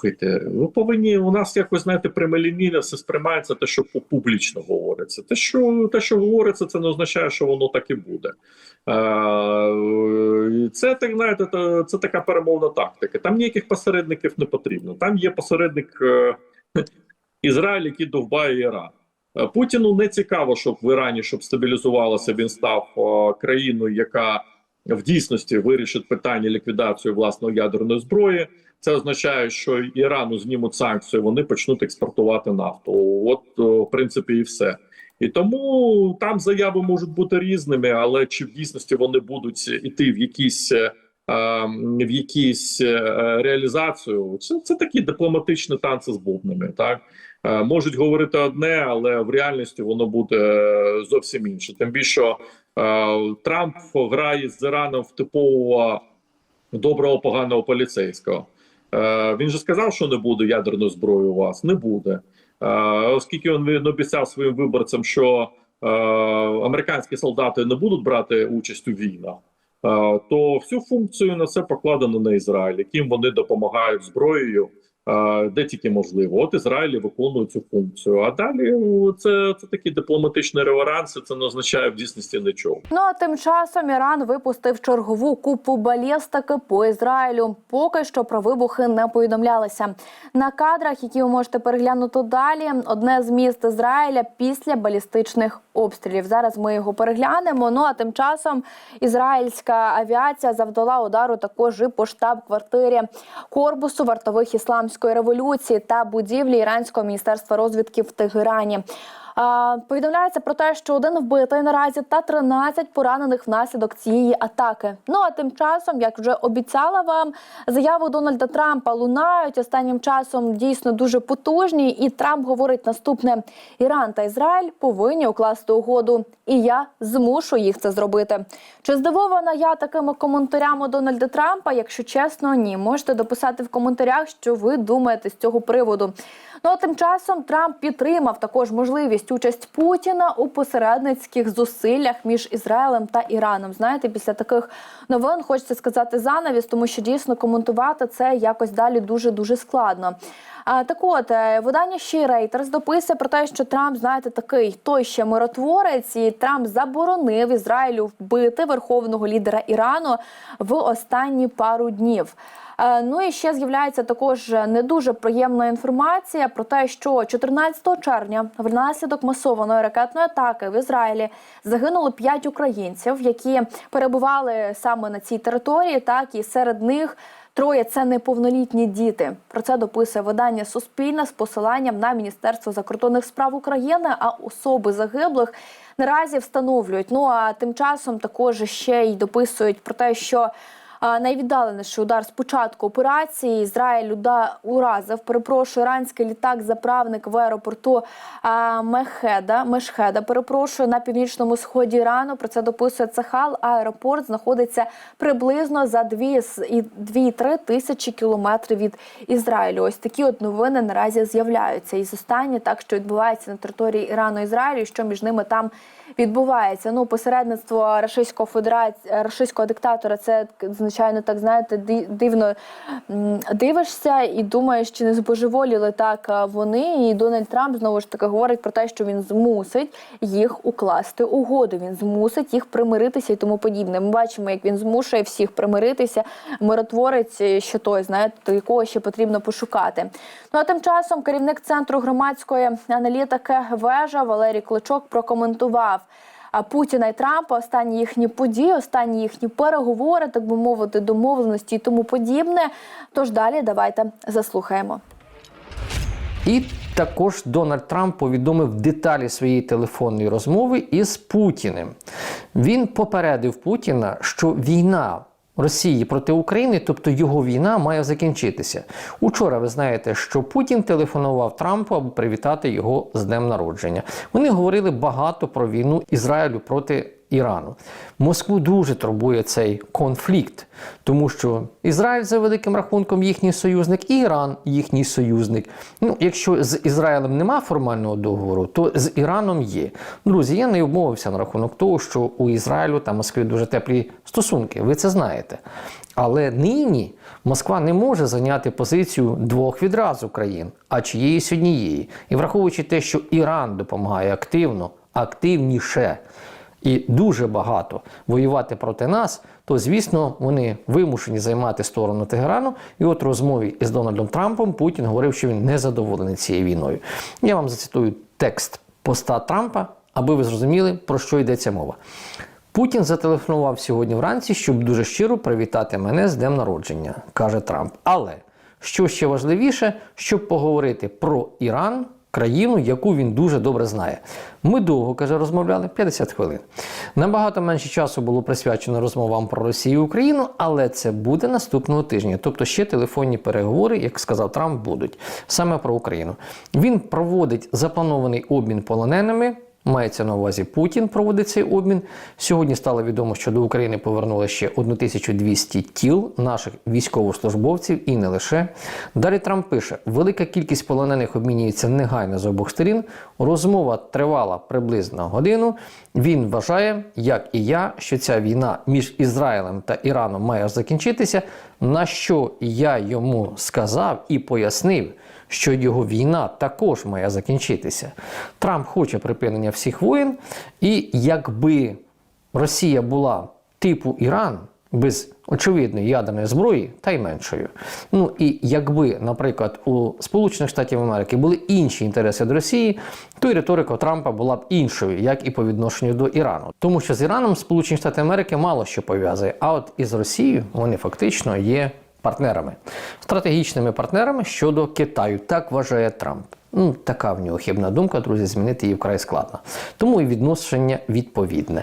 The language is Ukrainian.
Слухайте, ви повинні у нас якось знаєте, прямолінійно все сприймається те, що пу- публічно говориться. Те, що те, що говориться, це не означає, що воно так і буде. Це так знаєте, це така перемовна тактика. Там ніяких посередників не потрібно. Там є посередник е, Ізраїль, який довбає Іран. Е, Путіну не цікаво, щоб в Ірані щоб стабілізувалося, він став е, країною, яка в дійсності вирішить питання ліквідації власної ядерної зброї. Це означає, що Ірану знімуть санкції, вони почнуть експортувати нафту. От, в принципі, і все. І тому там заяви можуть бути різними, але чи в дійсності вони будуть іти в якісь е, ем, в якісь е, реалізацію, це, це такі дипломатичні танці з бубнами. Так Е, можуть говорити одне, але в реальності воно буде е, зовсім інше. Тим більше е, Трамп грає з Іраном в типового доброго поганого поліцейського. Е, він же сказав, що не буде ядерної зброї у вас. Не буде. Е, оскільки він, обіцяв своїм виборцям, що е, американські солдати не будуть брати участь у війнах, то всю функцію на це покладено на Ізраїль, яким вони допомагають зброєю. Де тільки можливо, от Ізраїль виконує цю функцію. А далі це, це такі дипломатичні реверанси. Це не означає в дійсності нічого. Ну а тим часом Іран випустив чергову купу балістики по Ізраїлю. Поки що про вибухи не повідомлялися. На кадрах, які ви можете переглянути далі, одне з міст Ізраїля після балістичних обстрілів. Зараз ми його переглянемо. Ну а тим часом ізраїльська авіація завдала удару також і по штаб-квартирі корпусу вартових ісламської революції та будівлі іранського міністерства розвідки в Тегерані. Повідомляється про те, що один вбитий наразі та 13 поранених внаслідок цієї атаки. Ну а тим часом, як вже обіцяла вам, заяви Дональда Трампа лунають останнім часом дійсно дуже потужні. І Трамп говорить наступне: Іран та Ізраїль повинні укласти угоду, і я змушу їх це зробити. Чи здивована я такими коментарями Дональда Трампа? Якщо чесно, ні, можете дописати в коментарях, що ви думаєте з цього приводу. Ну а тим часом Трамп підтримав також можливість участь Путіна у посередницьких зусиллях між Ізраїлем та Іраном. Знаєте, після таких новин хочеться сказати занавіс, тому що дійсно коментувати це якось далі дуже дуже складно. А, так от е, видання ще Reuters дописує про те, що Трамп, знаєте, такий той ще миротворець, і Трамп заборонив Ізраїлю вбити верховного лідера Ірану в останні пару днів. Е, Ну і ще з'являється також не дуже приємна інформація про те, що 14 червня внаслідок масованої ракетної атаки в Ізраїлі загинуло 5 українців, які перебували саме на цій території. Так і серед них троє це неповнолітні діти. Про це дописує видання Суспільне з посиланням на Міністерство закордонних справ України. А особи загиблих наразі встановлюють. Ну а тим часом також ще й дописують про те, що. Найвіддаленіший удар з початку операції Ізраїль уразив, перепрошую, іранський літак-заправник в аеропорту Мехеда, Мешхеда, перепрошую, на північному сході Ірану. Про це дописує Цахал. Аеропорт знаходиться приблизно за 2,3 тисячі кілометрів від Ізраїлю. Ось такі от новини наразі з'являються. І останні так, що відбувається на території Ірану Ізраїлю, що між ними там відбувається. Ну, посередництво рашистського федерації рашистського диктатора, це звичайно так знаєте, ди- дивно дивишся і думаєш, чи не збожеволіли так вони. І Дональд Трамп знову ж таки говорить про те, що він змусить їх укласти угоду. Він змусить їх примиритися і тому подібне. Ми бачимо, як він змушує всіх примиритися. Миротворець, е, що той знаєте, якого ще потрібно пошукати. Ну а тим часом керівник центру громадської аналітики вежа Валерій Кличок прокоментував. Путіна і Трампа останні їхні події, останні їхні переговори, так би мовити, домовленості і тому подібне. Тож далі давайте заслухаємо. І також Дональд Трамп повідомив деталі своєї телефонної розмови із Путіним. Він попередив Путіна, що війна Росії проти України, тобто його війна, має закінчитися. Учора ви знаєте, що Путін телефонував Трампу, аби привітати його з днем народження. Вони говорили багато про війну Ізраїлю проти Ірану. Москву дуже турбує цей конфлікт, тому що Ізраїль за великим рахунком їхній союзник, і Іран їхній союзник. Ну, якщо з Ізраїлем нема формального договору, то з Іраном є. Друзі, я не обмовився на рахунок того, що у Ізраїлю та Москві дуже теплі стосунки. Ви це знаєте. Але нині Москва не може зайняти позицію двох відразу країн, а чиєїсь однієї. І враховуючи те, що Іран допомагає активно, активніше і дуже багато воювати проти нас, то звісно вони вимушені займати сторону Тегерану. І от розмові із Дональдом Трампом Путін говорив, що він не задоволений цією війною. Я вам зацитую текст поста Трампа, аби ви зрозуміли, про що йдеться мова. Путін зателефонував сьогодні вранці, щоб дуже щиро привітати мене з днем народження, каже Трамп. Але що ще важливіше, щоб поговорити про Іран, країну, яку він дуже добре знає. Ми довго каже, розмовляли 50 хвилин. Набагато менше часу було присвячено розмовам про Росію і Україну, але це буде наступного тижня. Тобто ще телефонні переговори, як сказав Трамп, будуть саме про Україну. Він проводить запланований обмін полоненими. Мається на увазі Путін проводить цей обмін. Сьогодні стало відомо, що до України повернули ще 1200 тіл наших військовослужбовців і не лише. Далі Трамп пише: велика кількість полонених обмінюється негайно з обох сторін. Розмова тривала приблизно годину. Він вважає, як і я, що ця війна між Ізраїлем та Іраном має закінчитися. На що я йому сказав і пояснив що його війна також має закінчитися. Трамп хоче припинення всіх воєн, і якби Росія була типу Іран. Без очевидної ядерної зброї та й меншою. Ну і якби, наприклад, у Сполучених Штатів Америки були інші інтереси до Росії, то й риторика Трампа була б іншою, як і по відношенню до Ірану. Тому що з Іраном Сполучені Штати Америки мало що пов'язує, а от із Росією вони фактично є партнерами, стратегічними партнерами щодо Китаю. Так вважає Трамп. Ну, така в нього хибна думка, друзі, змінити її вкрай складно. Тому і відношення відповідне.